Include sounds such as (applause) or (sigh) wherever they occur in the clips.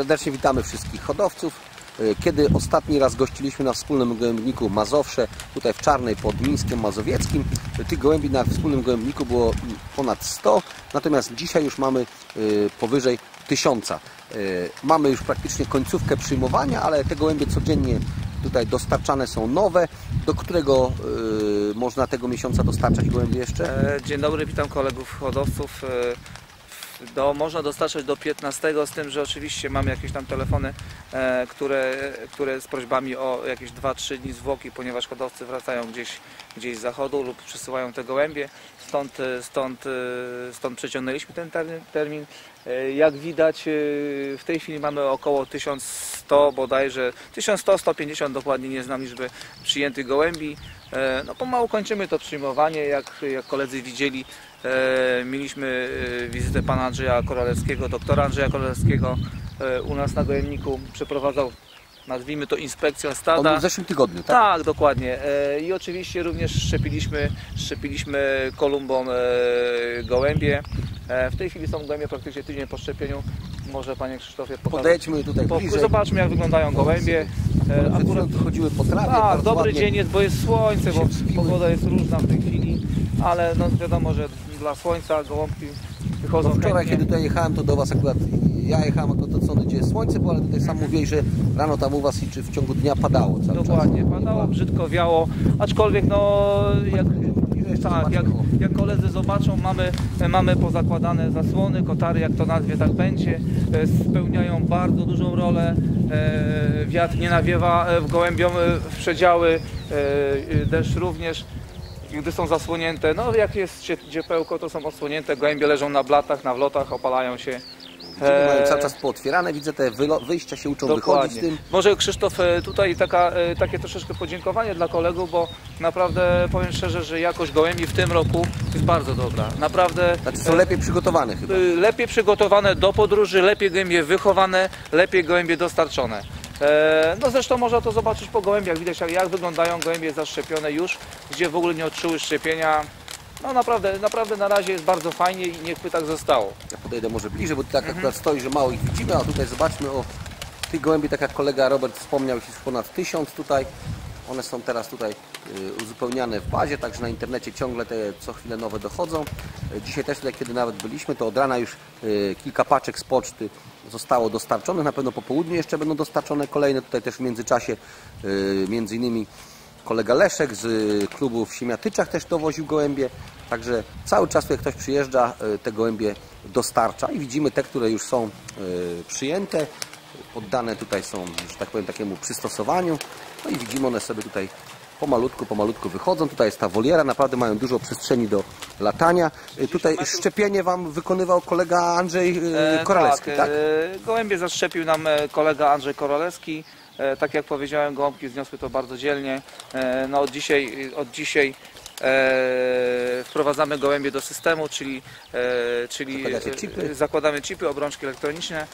Serdecznie witamy wszystkich hodowców. E, Kiedy ostatni raz gościliśmy na wspólnym gołębniku Mazowsze, tutaj w Czarnej pod Mińskiem Mazowieckim, e, tych gołębi na wspólnym gołębniku było ponad 100, natomiast dzisiaj już mamy e, powyżej 1000. E, Mamy już praktycznie końcówkę przyjmowania, ale te gołębie codziennie tutaj dostarczane są nowe. Do którego można tego miesiąca dostarczać gołębie jeszcze? Dzień dobry, witam kolegów hodowców. Do, można dostarczać do 15, z tym, że oczywiście mamy jakieś tam telefony, e, które, które z prośbami o jakieś 2-3 dni zwłoki, ponieważ hodowcy wracają gdzieś, gdzieś z zachodu lub przysyłają te gołębie. Stąd, e, stąd, e, stąd przeciągnęliśmy ten ter- termin. E, Jak widać, e, w tej chwili mamy około 1100 bodajże, 1100-150 dokładnie, nie znam liczby przyjętych gołębi. E, No pomału kończymy to przyjmowanie, jak, jak koledzy widzieli, mieliśmy wizytę pana Andrzeja Koralewskiego, doktora Andrzeja Koralewskiego u nas na gołębniku, przeprowadzał, nazwijmy to inspekcję On stada. w zeszłym tygodniu, tak? Tak, dokładnie. I oczywiście również szczepiliśmy, szczepiliśmy kolumbą gołębie. E, W tej chwili są gołębie praktycznie tydzień po szczepieniu. Może panie Krzysztofie pokazać. Podejdźmy tutaj Po, bliżej. zobaczmy jak wyglądają gołębie. E, Akurat chodziły po trawie. tak, dobry dzień jest, bo jest słońce, bo pogoda jest różna w tej chwili, ale no wiadomo, że dla słońca gołąbki wychodzą No wczoraj, chętnie. kiedy tutaj jechałem, to do Was akurat, ja jechałem akurat od strony, gdzie jest słońce, było, ale tutaj sam mówiłeś, że rano tam u Was i czy w ciągu dnia padało cały Dokładnie, czas. padało, brzydko wiało, aczkolwiek no jak, tak, jak, jak koledzy zobaczą, mamy, mamy pozakładane zasłony, kotary, jak to nazwie, tak będzie, e, spełniają bardzo dużą rolę, e, wiatr nie nawiewa e, w gołębiom e, w przedziały, deszcz również. Gdy są zasłonięte, no jak jest cie- ciepełko, to są odsłonięte, gołębie leżą na blatach, na wlotach, opalają się. Mają E, cały czas pootwierane, widzę te wyjścia się uczą wychodzić z tym. Może Krzysztof, e, tutaj taka, e, takie troszeczkę podziękowanie dla kolegów, bo naprawdę powiem szczerze, że jakość gołębi w tym roku jest bardzo dobra. Naprawdę Znaczy są lepiej przygotowane chyba. e, lepiej przygotowane do podróży, lepiej gołębie wychowane, lepiej gołębie dostarczone. E, No zresztą można to zobaczyć po gołębiach, widać jak, jak wyglądają gołębie zaszczepione już, gdzie w ogóle nie odczuły szczepienia. No naprawdę, naprawdę na razie jest bardzo fajnie i niech by tak zostało. Ja podejdę może bliżej, bo tak Mhm. akurat stoi, że mało ich widzimy, a tutaj zobaczmy o tych gołębi, tak jak kolega Robert wspomniał, jest ponad tysiąc tutaj. One są teraz tutaj y, uzupełniane w bazie, także na internecie ciągle te co chwilę nowe dochodzą. Y, Dzisiaj też tutaj, kiedy nawet byliśmy, to od rana już y, kilka paczek z poczty zostało dostarczonych. Na pewno po południu jeszcze będą dostarczone kolejne. Tutaj też w międzyczasie między innymi kolega Leszek z y, klubu w Siemiatyczach też dowoził gołębie. Także cały czas, jak ktoś przyjeżdża, y, te gołębie dostarcza i widzimy te, które już są y, przyjęte, poddane tutaj są, że tak powiem, takiemu przystosowaniu. No i widzimy, one sobie tutaj pomalutku, pomalutku wychodzą. Tutaj jest ta woliera, naprawdę mają dużo przestrzeni do latania. Tutaj szczepienie Wam wykonywał kolega Andrzej E, Koralewski, tak? e, Gołębie zaszczepił nam e, kolega Andrzej Korolewski. E, Tak jak powiedziałem, gołąbki zniosły to bardzo dzielnie. E, No od dzisiaj, od dzisiaj e, wprowadzamy gołębie do systemu, czyli, czyli zakładamy chipy, obrączki elektroniczne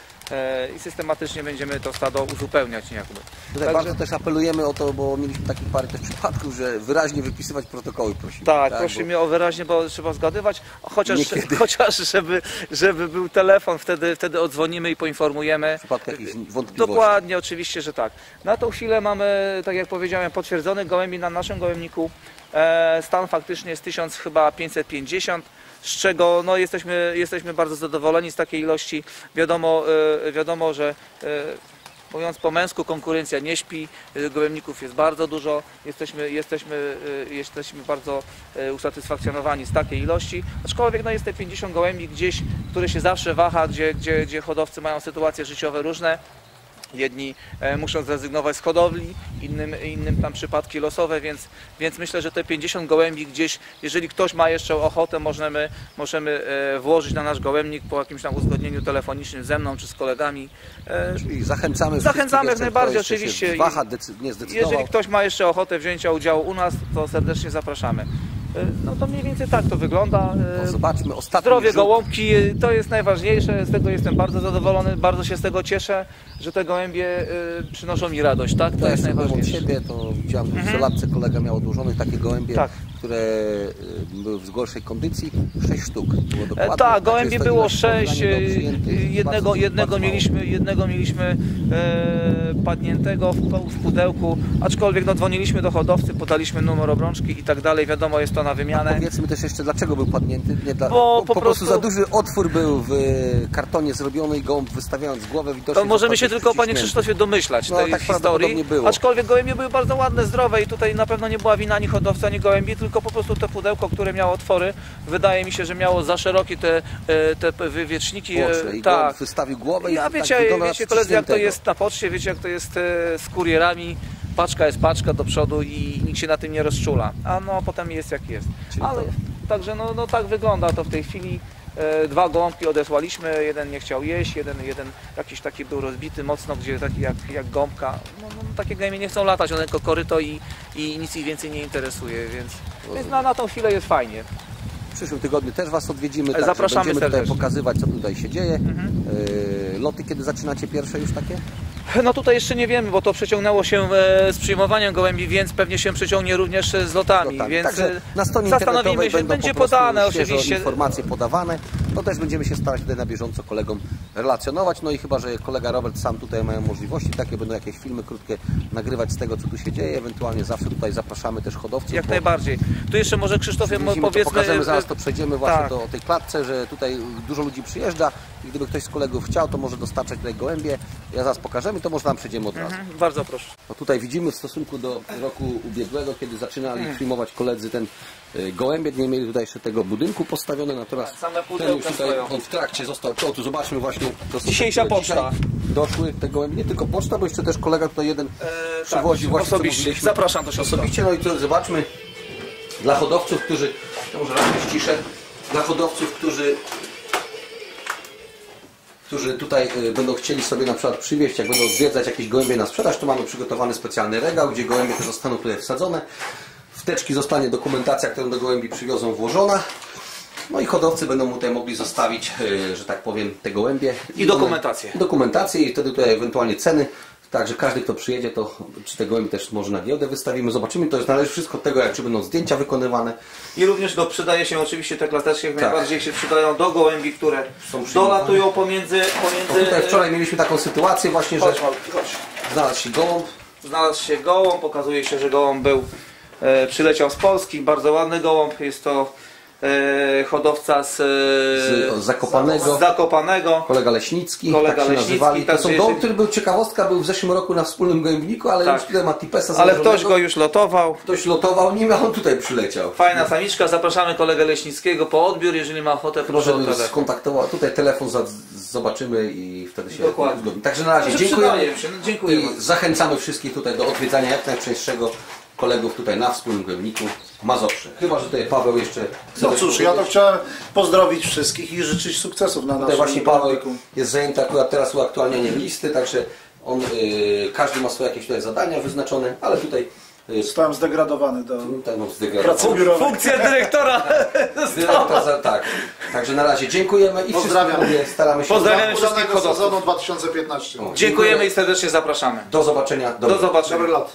i systematycznie będziemy to stado uzupełniać niejako. Tutaj Także- bardzo też apelujemy o to, bo mieliśmy takich parę też przypadków, że wyraźnie wypisywać protokoły prosimy. Tak, bo- prosimy o wyraźnie, bo trzeba zgadywać, chociaż, Niekiedy. (laughs) chociaż żeby, żeby był telefon, wtedy, wtedy odzwonimy i poinformujemy. W przypadku jakichś wątpliwości. Dokładnie, oczywiście, że tak. Na tą chwilę mamy, tak jak powiedziałem, potwierdzonych gołębi na naszym gołębniku. E, stan faktycznie jest 1000 chyba 550, z czego no, jesteśmy, jesteśmy bardzo zadowoleni z takiej ilości. Wiadomo, e, wiadomo że e, mówiąc po męsku, konkurencja nie śpi, e, gołębników jest bardzo dużo, jesteśmy, jesteśmy, jesteśmy bardzo usatysfakcjonowani z takiej ilości, aczkolwiek no, jest te 50 gołębi gdzieś, które się zawsze waha, gdzie, gdzie, gdzie hodowcy mają sytuacje życiowe różne. Jedni e, muszą zrezygnować z hodowli, innym, innym tam przypadki losowe, więc, więc myślę, że te 50 gołębi gdzieś, jeżeli ktoś ma jeszcze ochotę, możemy, możemy e, włożyć na nasz gołębnik po jakimś tam uzgodnieniu telefonicznym ze mną czy z kolegami. E, I zachęcamy Zachęcamy jak najbardziej, oczywiście. Waha, nie zdecydował. Jeżeli ktoś ma jeszcze ochotę wzięcia udziału u nas, to serdecznie zapraszamy. E, No to mniej więcej tak to wygląda. E, No, zobaczmy ostatni Zdrowie rzut. gołąbki e, to jest najważniejsze, z tego jestem bardzo zadowolony, bardzo się z tego cieszę, że te gołębie przynoszą mi radość, tak? To To jest jest od najważniejsze. siebie, to widziałem w izolatce kolega miał odłożonych takie gołębie, Tak. Które y, były w gorszej kondycji, 6 sztuk było E. Tak, gołębi było ilość w porównaniu sześć, do e, przyjętych jednego, bardzo- jednego bardzo mieliśmy, jednego mieliśmy e, padniętego w, w pudełku, aczkolwiek no, dzwoniliśmy do hodowcy, podaliśmy numer obrączki i tak dalej, wiadomo jest to na wymianę. Powiedzmy też jeszcze, dlaczego był padnięty. Nie dla, Bo po, po prostu prostu- za duży otwór był w kartonie zrobiony i gołąb wystawiając głowę widocznie... To możemy się tylko, panie. Krzysztofie, domyślać No, tej tak historii. było. Aczkolwiek gołębie były bardzo ładne, zdrowe i tutaj na pewno nie była wina ani hodowcy, ani gołębi, tylko po prostu to pudełko, które miało otwory, wydaje mi się, że miało za szerokie te, e, te wywieczniki. e. I tak. gołąb wystawił głowę i Ja tak wiecie, wygląda na wiecie koledzy, jak to jest na poczcie, wiecie jak to jest e, z kurierami. Paczka jest paczka do przodu i nikt się na tym nie rozczula. A no potem jest jak jest. Czyli Ale także no, no tak wygląda to w tej chwili. E, Dwa gołąbki odesłaliśmy, jeden nie chciał jeść, jeden, jeden jakiś taki był rozbity mocno, gdzie taki jak, jak gąbka. No, no, takie gołębie nie chcą latać, one tylko koryto i, i nic ich więcej nie interesuje, więc, więc na, na tą chwilę jest fajnie. W przyszłym tygodniu też Was odwiedzimy. Także Zapraszamy będziemy tutaj pokazywać, co tutaj się dzieje. Mhm. Yy, loty, kiedy zaczynacie pierwsze już takie? No tutaj jeszcze nie wiemy, bo to przeciągnęło się e, z przyjmowaniem gołębi, więc pewnie się przeciągnie również e, z lotami, Lotami. więc Także e, na stronie zastanowimy się, będzie po podane oczywiście. informacje podawane. No też będziemy się starać tutaj na bieżąco kolegom relacjonować. No i chyba, że kolega Robert sam tutaj mają możliwości, takie będą jakieś filmy krótkie nagrywać z tego, co tu się dzieje. Ewentualnie zawsze tutaj zapraszamy też hodowców. Jak najbardziej. Tu jeszcze może Krzysztofie Widzimy, to powiedzmy... pokażemy, zaraz to przejdziemy właśnie tak. do tej klatce, że tutaj dużo ludzi przyjeżdża i gdyby ktoś z kolegów chciał, to może dostarczać tutaj gołębie. Ja zaraz pokażemy, to może tam przejdziemy od razu. Mhm, bardzo proszę. No tutaj widzimy w stosunku do roku ubiegłego, kiedy zaczynali Hmm. przyjmować koledzy ten y, gołębie, nie mieli tutaj jeszcze tego budynku postawione, natomiast Tak, same ten już tutaj stoją. on w trakcie został, to tu zobaczmy właśnie. To Dzisiejsza poczta. Doszły te gołębie, nie tylko poczta, bo jeszcze też kolega tutaj jeden E, przywozi tak, właśnie. osobiście. Zapraszam do środka. Osobiście, no i to zobaczmy dla hodowców, którzy, to może raz ściszę, dla hodowców, którzy którzy tutaj y, będą chcieli sobie na przykład przywieźć, jak będą odwiedzać jakieś gołębie na sprzedaż, to mamy przygotowany specjalny regał, gdzie gołębie te zostaną tutaj wsadzone. W teczki zostanie dokumentacja, którą do gołębi przywiozą włożona. No i hodowcy będą mu tutaj mogli zostawić, y, że tak powiem, te gołębie. I dokumentację. Dokumentację i wtedy tutaj ewentualnie ceny. Także każdy, kto przyjedzie, to czy te gołębie też może na giełdę wystawimy. Zobaczymy, to jest należy wszystko od tego, jak czy będą zdjęcia wykonywane. I również do, przydaje się oczywiście te klateczki, jak Tak. najbardziej się przydają do gołębi, które Są dolatują pomiędzy... No pomiędzy tutaj wczoraj mieliśmy taką sytuację właśnie, że Chodź, Malki, chodź. znalazł się gołąb, Znalazł się gołąb, okazuje się, że gołąb był, e, przyleciał z Polski, bardzo ładny gołąb, jest to hodowca z, e, Z Zakopanego. z Zakopanego. kolega Leśnicki, Kolega tak się Leśnicki, nazywali. To także są jeżeli- gołąb, który był ciekawostka, był w zeszłym roku na wspólnym gołębniku, ale Tak. już tutaj ma tipesa Ale ktoś go już lotował. Ktoś lotował nim, a on tutaj przyleciał. Fajna samiczka, zapraszamy kolegę Leśnickiego po odbiór, jeżeli ma ochotę, proszę o Może telefon. skontaktował, tutaj telefon zobaczymy i wtedy się Dokładnie. Także na razie dziękuję no, dziękuję i zachęcamy wszystkich tutaj do odwiedzania jak najczęstszego kolegów tutaj na wspólnym gołębniku Mazowsze. Chyba, że tutaj Paweł jeszcze No cóż, ja to chciałem pozdrowić wszystkich i życzyć sukcesów na Tutaj naszym właśnie Paweł jest zajęty akurat teraz uaktualnianiem listy, także on, y, każdy ma swoje jakieś tutaj zadania wyznaczone, ale tutaj y, Zostałem zdegradowany do tutaj mam pracy zdegradowany. biurowej. Funkcja dyrektora! (laughs) Dyrektor za, tak. Także na razie dziękujemy i Pozdrawiam. staramy się Pozdrawiamy za- wszystkich sezonu 2015. O, Dziękujemy i serdecznie zapraszamy. Do zobaczenia. Do zobaczenia. Dobry lot.